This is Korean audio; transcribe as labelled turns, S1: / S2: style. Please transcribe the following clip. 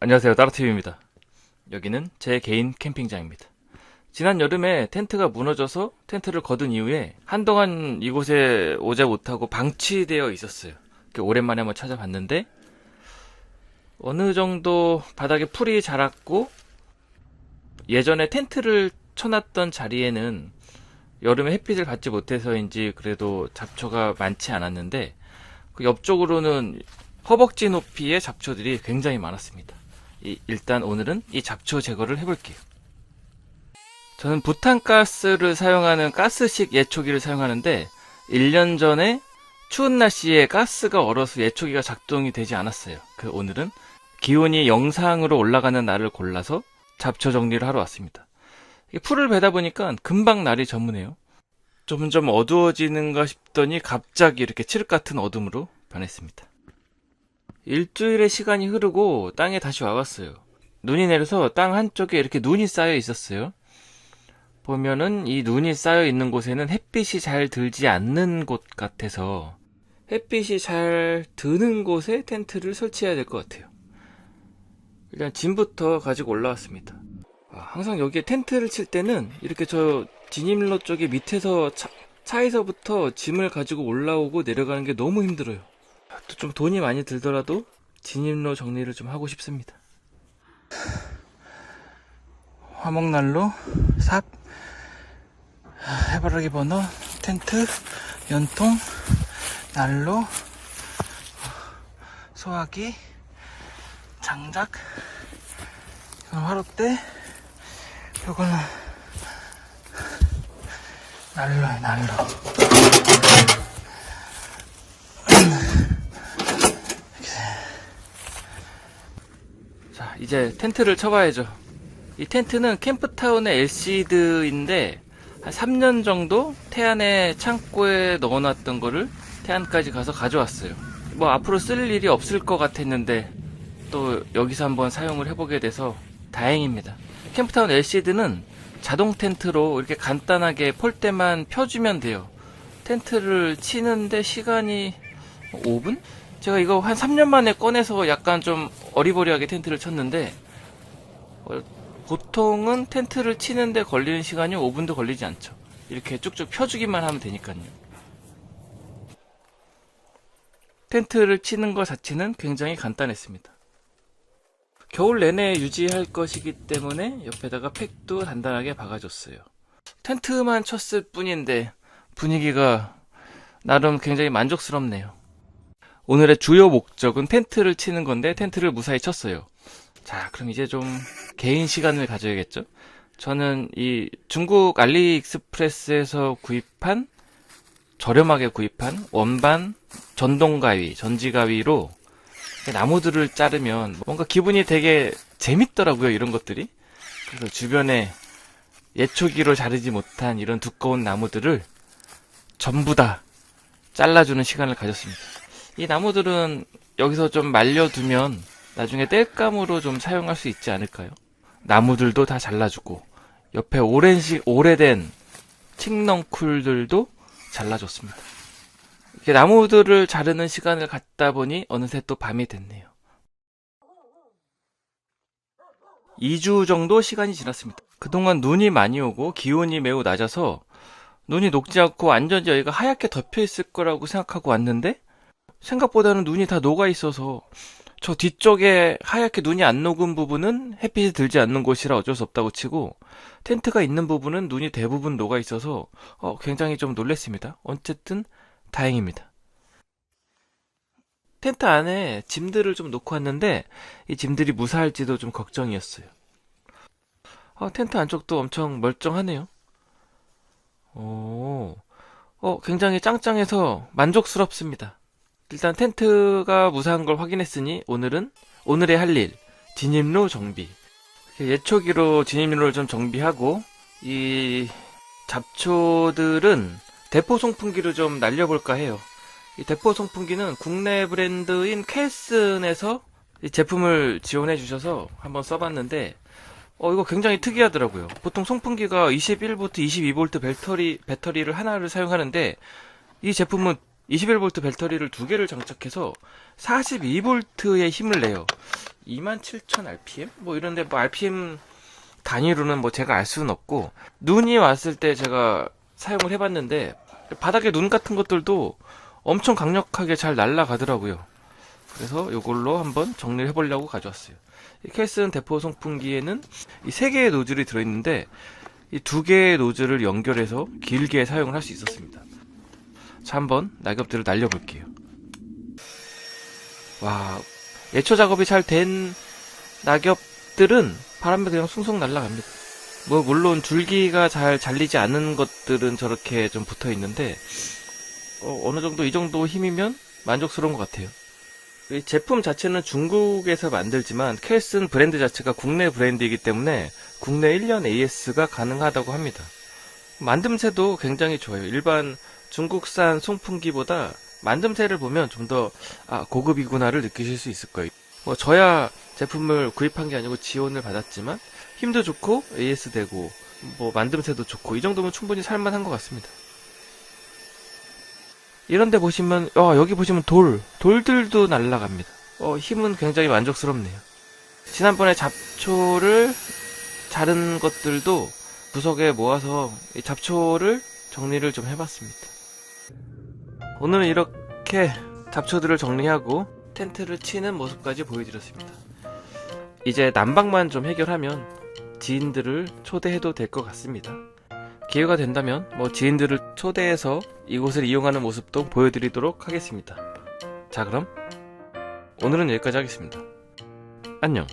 S1: 안녕하세요. 따라TV입니다. 여기는 제 개인 캠핑장입니다. 지난 여름에 텐트가 무너져서 텐트를 거둔 이후에 한동안 이곳에 오지 못하고 방치되어 있었어요. 오랜만에 한번 찾아봤는데 어느 정도 바닥에 풀이 자랐고 예전에 텐트를 쳐놨던 자리에는 여름에 햇빛을 받지 못해서인지 그래도 잡초가 많지 않았는데 그 옆쪽으로는 허벅지 높이의 잡초들이 굉장히 많았습니다. 이- 일단 오늘은 이 잡초 제거를 해볼게요. 저는 부탄가스를 사용하는 가스식 예초기를 사용하는데 1년 전에 추운 날씨에 가스가 얼어서 예초기가 작동이 되지 않았어요. 그 오늘은 기온이 영상으로 올라가는 날을 골라서 잡초 정리를 하러 왔습니다. 풀을 베다 보니까 금방 날이 저무네요. 점점 어두워지는가 싶더니 갑자기 이렇게 칠흑 같은 어둠으로 변했습니다. 일주일의 시간이 흐르고 땅에 다시 와봤어요. 눈이 내려서 땅 한쪽에 이렇게 눈이 쌓여 있었어요. 보면은 이 눈이 쌓여 있는 곳에는 햇빛이 잘 들지 않는 곳 같아서 햇빛이 잘 드는 곳에 텐트를 설치해야 될 것 같아요. 일단 짐부터 가지고 올라왔습니다. 아, 항상 여기에 텐트를 칠 때는 이렇게 저 진입로 쪽에 밑에서 차, 차에서부터 짐을 가지고 올라오고 내려가는 게 너무 힘들어요. 또좀 돈이 많이 들더라도 진입로 정리를 좀 하고 싶습니다. 화목난로, 삽, 해바라기 버너, 텐트, 연통, 난로, 소화기, 장작, 이건 화롯대, 요거는 난로에 난로. 이제 텐트를 쳐봐야죠. 이 텐트는 캠프타운의 LC드인데 한 3년 정도 태안의 창고에 넣어놨던 거를 태안까지 가서 가져왔어요. 뭐 앞으로 쓸 일이 없을 것 같았는데 또 여기서 한번 사용을 해보게 돼서 다행입니다. 캠프타운 LC드는 자동 텐트로 이렇게 간단하게 폴대만 펴주면 돼요. 텐트를 치는데 시간이 5분? 제가 이거 한 3년 만에 꺼내서 약간 좀 어리버리하게 텐트를 쳤는데 어, 보통은 텐트를 치는데 걸리는 시간이 5분도 걸리지 않죠. 이렇게 쭉쭉 펴주기만 하면 되니까요. 텐트를 치는 것 자체는 굉장히 간단했습니다. 겨울 내내 유지할 것이기 때문에 옆에다가 팩도 단단하게 박아줬어요. 텐트만 쳤을 뿐인데 분위기가 나름 굉장히 만족스럽네요. 오늘의 주요 목적은 텐트를 치는 건데 텐트를 무사히 쳤어요. 자, 그럼 이제 좀 개인 시간을 가져야겠죠? 저는 이 중국 알리익스프레스에서 구입한 저렴하게 구입한 원반 전동가위, 전지가위로 나무들을 자르면 뭔가 기분이 되게 재밌더라고요, 이런 것들이. 그래서 주변에 예초기로 자르지 못한 이런 두꺼운 나무들을 전부 다 잘라주는 시간을 가졌습니다. 이 나무들은 여기서 좀 말려두면 나중에 땔감으로 좀 사용할 수 있지 않을까요? 나무들도 다 잘라주고 옆에 오랜 시, 오래된 칡넝쿨들도 잘라줬습니다. 이렇게 나무들을 자르는 시간을 갖다 보니 어느새 또 밤이 됐네요. 2주 정도 시간이 지났습니다. 그동안 눈이 많이 오고 기온이 매우 낮아서 눈이 녹지 않고 완전히 여기가 하얗게 덮여 있을 거라고 생각하고 왔는데 생각보다는 눈이 다 녹아 있어서 저 뒤쪽에 하얗게 눈이 안 녹은 부분은 햇빛이 들지 않는 곳이라 어쩔 수 없다고 치고 텐트가 있는 부분은 눈이 대부분 녹아 있어서 어, 굉장히 좀 놀랬습니다. 어쨌든 다행입니다. 텐트 안에 짐들을 좀 놓고 왔는데 이 짐들이 무사할지도 좀 걱정이었어요. 어, 텐트 안쪽도 엄청 멀쩡하네요. 오, 어, 굉장히 짱짱해서 만족스럽습니다. 일단 텐트가 무사한 걸 확인했으니 오늘은 오늘의 할 일, 진입로 정비. 예초기로 진입로를 좀 정비하고 이 잡초들은 대포 송풍기로 좀 날려볼까 해요. 이 대포 송풍기는 국내 브랜드인 켈슨에서 이 제품을 지원해 주셔서 한번 써봤는데 어 이거 굉장히 특이하더라고요. 보통 송풍기가 21V, 22V 배터리 배터리를 하나를 사용하는데 이 제품은 21V 배터리를 두 개를 장착해서 42V의 힘을 내요. 27,000rpm? 뭐 이런데 뭐 rpm 단위로는 뭐 제가 알 수는 없고 눈이 왔을 때 제가 사용을 해봤는데 바닥에 눈 같은 것들도 엄청 강력하게 잘 날아가더라고요. 그래서 이걸로 한번 정리를 해보려고 가져왔어요. 이 케이스는 대포 송풍기에는 이 세 개의 노즐이 들어있는데 이 두 개의 노즐을 연결해서 길게 사용을 할 수 있었습니다. 자, 한번 낙엽들을 날려볼게요. 와, 예초 작업이 잘 된 낙엽들은 바람에 그냥 숭숭 날아갑니다. 뭐, 물론 줄기가 잘 잘리지 않은 것들은 저렇게 좀 붙어 있는데, 어, 느 정도 이 정도 힘이면 만족스러운 것 같아요. 이 제품 자체는 중국에서 만들지만 켈슨 브랜드 자체가 국내 브랜드이기 때문에 국내 1년 AS가 가능하다고 합니다. 만듦새도 굉장히 좋아요. 일반 중국산 송풍기보다 만듦새를 보면 좀 더 아, 고급이구나를 느끼실 수 있을 거예요. 뭐 저야 제품을 구입한 게 아니고 지원을 받았지만 힘도 좋고 AS 되고 뭐 만듦새도 좋고 이 정도면 충분히 살만한 것 같습니다. 이런데 보시면 어, 여기 보시면 돌 돌들도 날아갑니다. 어, 힘은 굉장히 만족스럽네요. 지난번에 잡초를 자른 것들도 구석에 모아서 이 잡초를 정리를 좀 해봤습니다. 오늘은 이렇게 잡초들을 정리하고 텐트를 치는 모습까지 보여드렸습니다. 이제 난방만 좀 해결하면 지인들을 초대해도 될 것 같습니다. 기회가 된다면 뭐 지인들을 초대해서 이곳을 이용하는 모습도 보여드리도록 하겠습니다. 자 그럼 오늘은 여기까지 하겠습니다. 안녕.